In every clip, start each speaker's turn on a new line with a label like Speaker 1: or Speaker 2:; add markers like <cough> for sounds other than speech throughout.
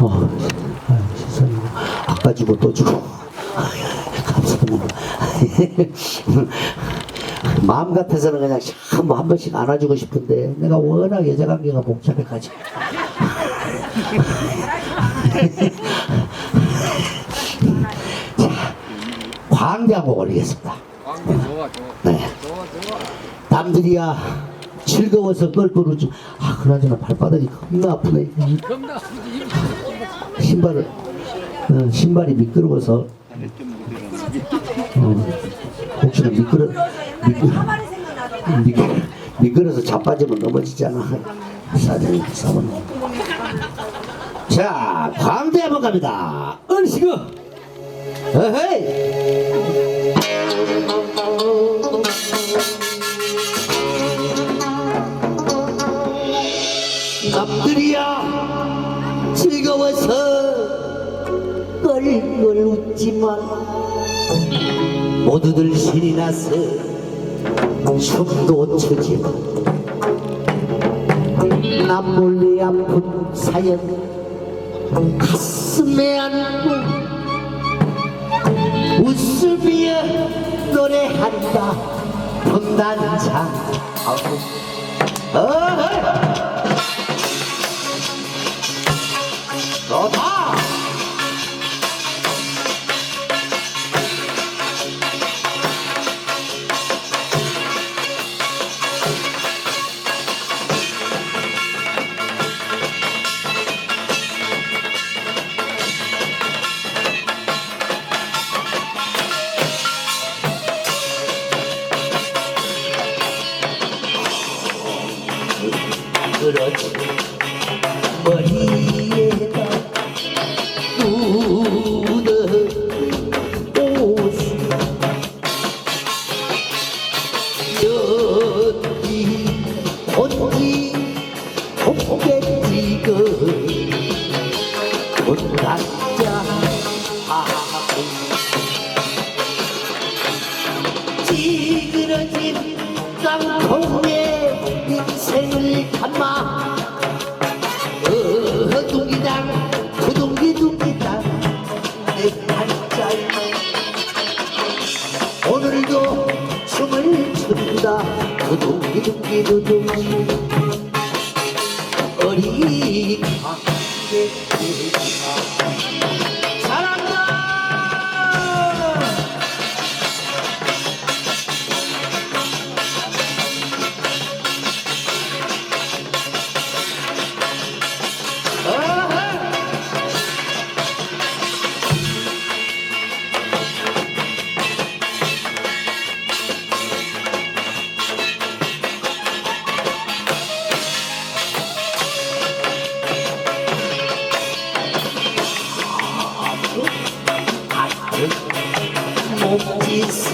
Speaker 1: 어, 세상에. 아까 주고 또 주고. 감사합니다. <laughs> 마음 같아서는 그냥 한번 한 번씩 안아주고 싶은데 내가 워낙 여자 관계가 복잡해가지고. <laughs> 자, 광대하고 올리겠습니다.
Speaker 2: 광대 좋아 좋아
Speaker 1: 네.
Speaker 2: 좋아 좋아
Speaker 1: 남들이야 즐거워서 껄끄러지. 아, 그나저나 발바닥이 겁나 아프네. 신발을 어, 신발이 미끄러워서 어, 혹시나 미끄러 미끄러 미끄러 미끄러서 자빠지면 넘어지잖아. 사장님 사모님. 자 광대 한번 갑니다. 얼씨구. 어헤이. 웃지만 모두들 신이 나서 춤도 추지만 남 몰래 아픈 사연 가슴에 안고 웃으며 노래한다 분단장. 어허 찌그러진 땅콩에 인생을 담아 어둥기당 두둥기둥기당 내 팔자에 오늘도 춤을 춘다. 두둥기둥기두둥기 어린 광대가 사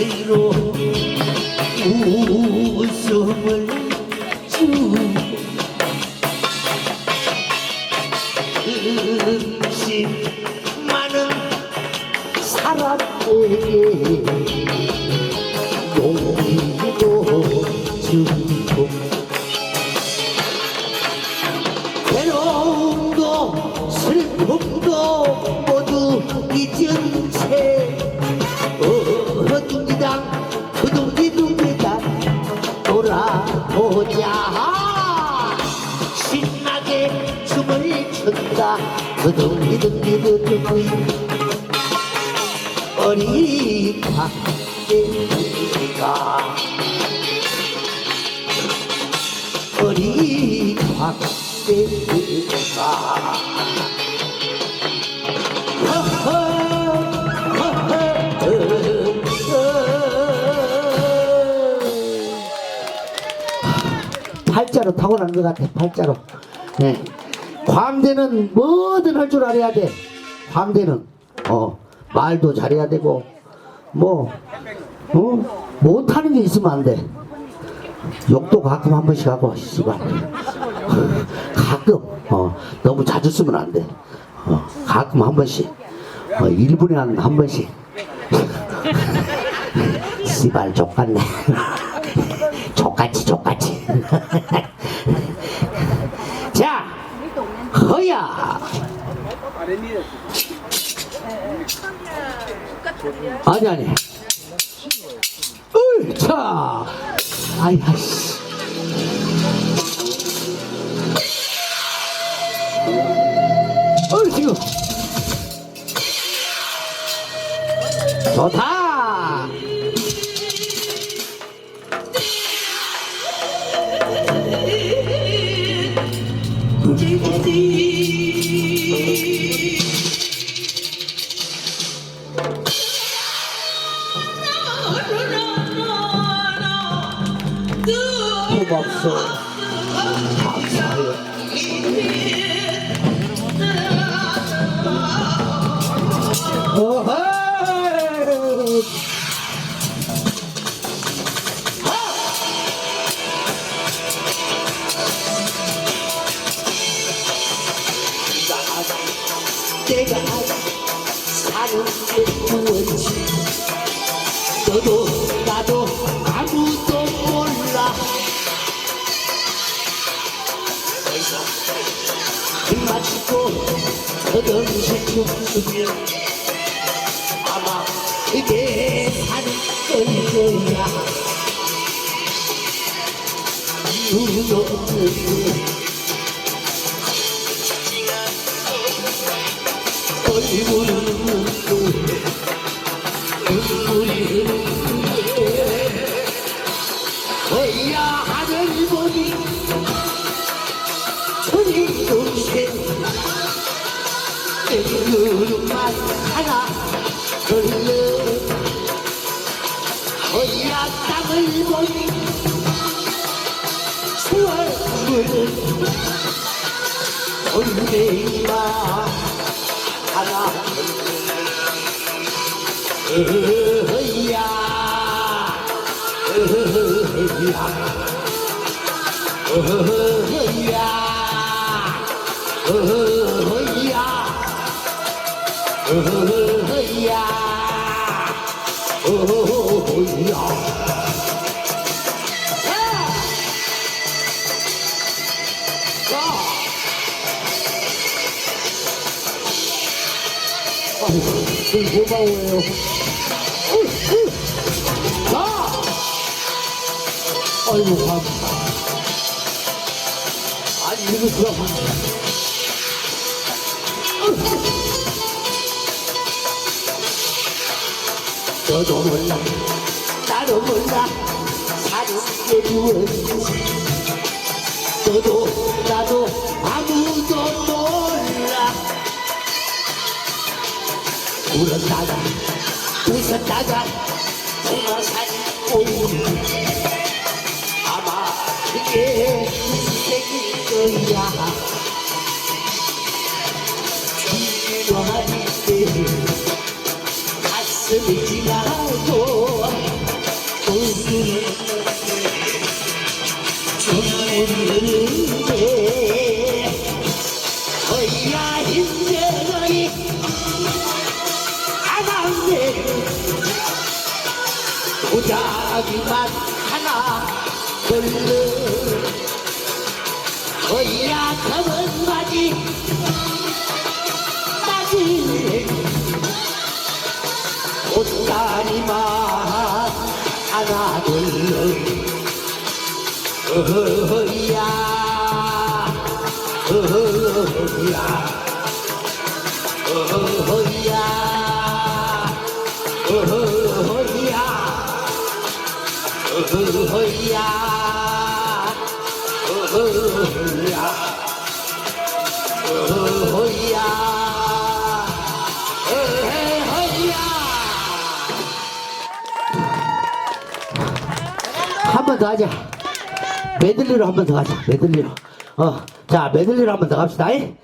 Speaker 1: 몸짓으로 웃음을 주고 음식 많은 사람에게 용기도 주고 어린 광대가 어린 광대가 허허 팔자로 타고난 것 같아 팔자로 네. 광대는 뭐든 할 줄 알아야 돼. 광대는. 어 말도 잘해야 되고 뭐 어? 못하는 게 있으면 안 돼. 욕도 가끔 한 번씩 하고 씨발. <laughs> 가끔. 어 너무 자주 쓰면 안 돼. 어, 가끔 한 번씩. 어, 1분에 한, 한 번씩. <laughs> 씨발 족같네. <laughs> 족같이 족같이 허야? 아니 아니. 으차 아이야 씨. 어이 지금. 좋다 고맙소 감사해요 내가 사는 게 무엇인지 빗 맞추고 더듬실 죽으면 아마 그게 사는 거야 이유는 없는 얼굴 올레만 하나 으야 으야 으야 으야 으야 으야 아이고, 고마워요. 자! 아이고, 감사. 아니, 이거 들어봐. 너도 몰라, 나도 몰라, 사는 게 울었다가 웃었다가 동화산 오는 아마 그게 인생일 거야. 필요할 때 가슴이 지나 도자기만 하나 걸려. 어야 검은 바지 바지 옷다리만 하나 걸려. 어야 어야. 어허야 한번 더 하자. 메들리로 한 번더 가자 메들리로. 어 자 메들리로 한 번 더 갑시다. 이?